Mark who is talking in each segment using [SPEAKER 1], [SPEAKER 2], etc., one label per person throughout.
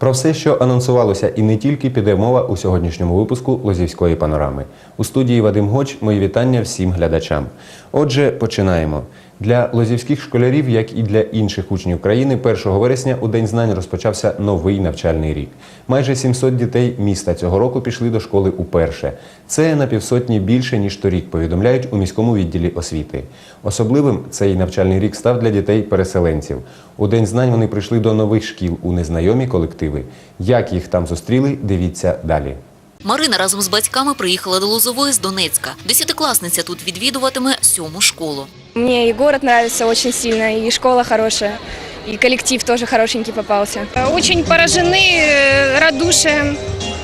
[SPEAKER 1] Про все, що анонсувалося, і не тільки піде мова у сьогоднішньому випуску Лозівської панорами. У студії Вадим Гоч мої вітання всім глядачам. Отже, починаємо. Для лозівських школярів, як і для інших учнів країни, 1 вересня у День знань розпочався новий навчальний рік. Майже 700 дітей міста цього року пішли до школи уперше. Це на півсотні більше ніж торік, повідомляють у міському відділі освіти. Особливим цей навчальний рік став для дітей-переселенців. У День знань вони прийшли до нових шкіл у незнайомі колективи. Як їх там зустріли, дивіться далі.
[SPEAKER 2] Марина разом з батьками приїхала до Лозової з Донецька. Десятикласниця тут відвідуватиме сьому школу.
[SPEAKER 3] Мне и город нравится очень сильно, и школа хорошая, и коллектив тоже хорошенький попался.
[SPEAKER 4] Очень поражены э, радушием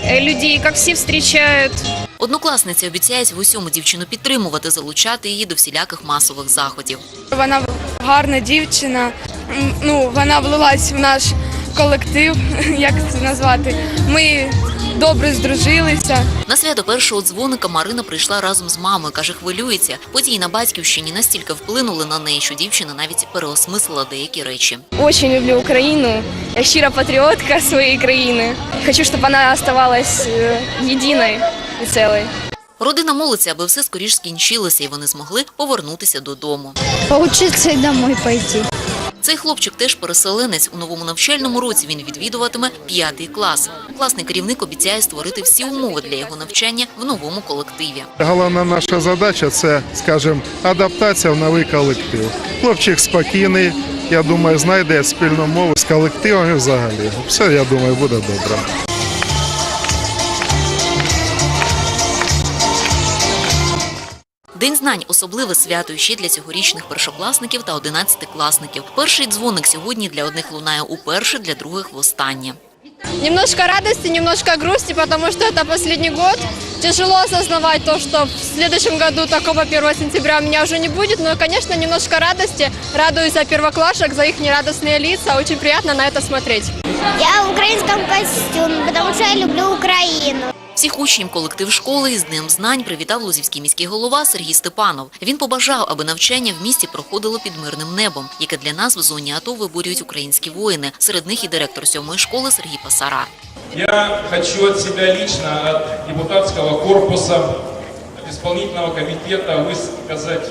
[SPEAKER 4] э, людей, как все встречают.
[SPEAKER 2] Однокласниця обіцяють в усьому дівчину підтримувати, залучати її до всіляких масових заходів.
[SPEAKER 3] Вона гарна дівчина, м, ну, вона влилась в наш колектив, як це назвати. Ми добре здружилися.
[SPEAKER 2] На свято першого дзвоника Марина прийшла разом з мамою. каже, хвилюється. Події на батьківщині настільки вплинули на неї, що дівчина навіть переосмислила деякі речі.
[SPEAKER 3] Очень люблю Україну. Я щира патріотка своєї країни. Хочу, щоб вона оставалась е, єдиною і цілою.
[SPEAKER 2] Родина молиться, аби все скоріш скінчилося, і вони змогли повернутися додому.
[SPEAKER 5] Поучиться и домой пойти.
[SPEAKER 2] Цей хлопчик теж переселенець. У новому навчальному році він відвідуватиме п'ятий клас. Класний керівник обіцяє створити всі умови для його навчання в новому колективі.
[SPEAKER 6] Головна наша задача це, скажімо, адаптація в новий колектив. Хлопчик спокійний, я думаю, знайде спільну мову з колективом і взагалі. Все, я думаю, буде добре.
[SPEAKER 2] День знань особливе свято ще для цьогорічних першокласників та одинадцятикласників. Перший дзвоник сьогодні для одних лунає уперше, для других востаннє.
[SPEAKER 4] Немножко радости, немножко грусти, потому что это последний год. Тяжело осознавать то, что в следующем году такого 1 сентября у меня уже не будет. Но, конечно, немножко радости. Радуюсь за первоклашек, за их нерадостные лица. Очень приятно на это смотреть.
[SPEAKER 5] Я в украинском костюме, потому что я люблю Украину.
[SPEAKER 2] Всіх учнів колектив школи із Днем знань привітав лузівський міський голова Сергій Степанов. Він побажав, аби навчання в місті проходило під мирним небом, яке для нас в зоні АТО виборюють українські воїни. Серед них і директор сьомої школи Сергій Пасара.
[SPEAKER 7] Я хочу от себя лично, от депутатского корпуса, от исполнительного комитета высказать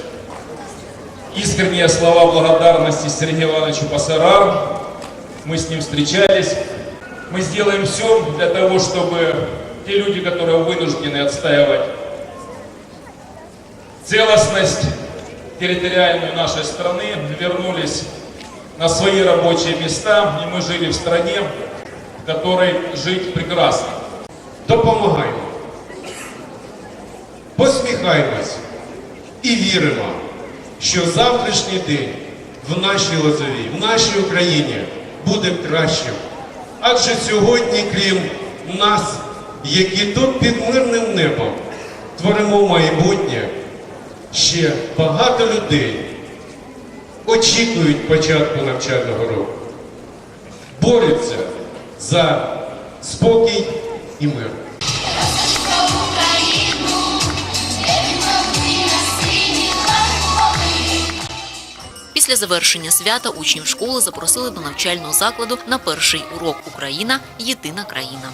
[SPEAKER 7] искренние слова благодарности Сергею Ивановичу Пасарар. Мы с ним встречались. Мы сделаем все для того, чтобы те люди, которые вынуждены отстаивать целостность территориальную нашей страны, вернулись на свои рабочие места, и мы жили в стране, в которой жить прекрасно.
[SPEAKER 8] допомагаємо, посміхаємось і віримо, що завтрашній день в нашій Лозовій, в нашій Україні буде кращим. Адже сьогодні, крім нас, які тут під мирним небом творимо майбутнє, ще багато людей очікують початку навчального року, борються за спокій і мир.
[SPEAKER 2] Після завершення свята учнів школи запросили до навчального закладу на перший урок Україна єдина країна.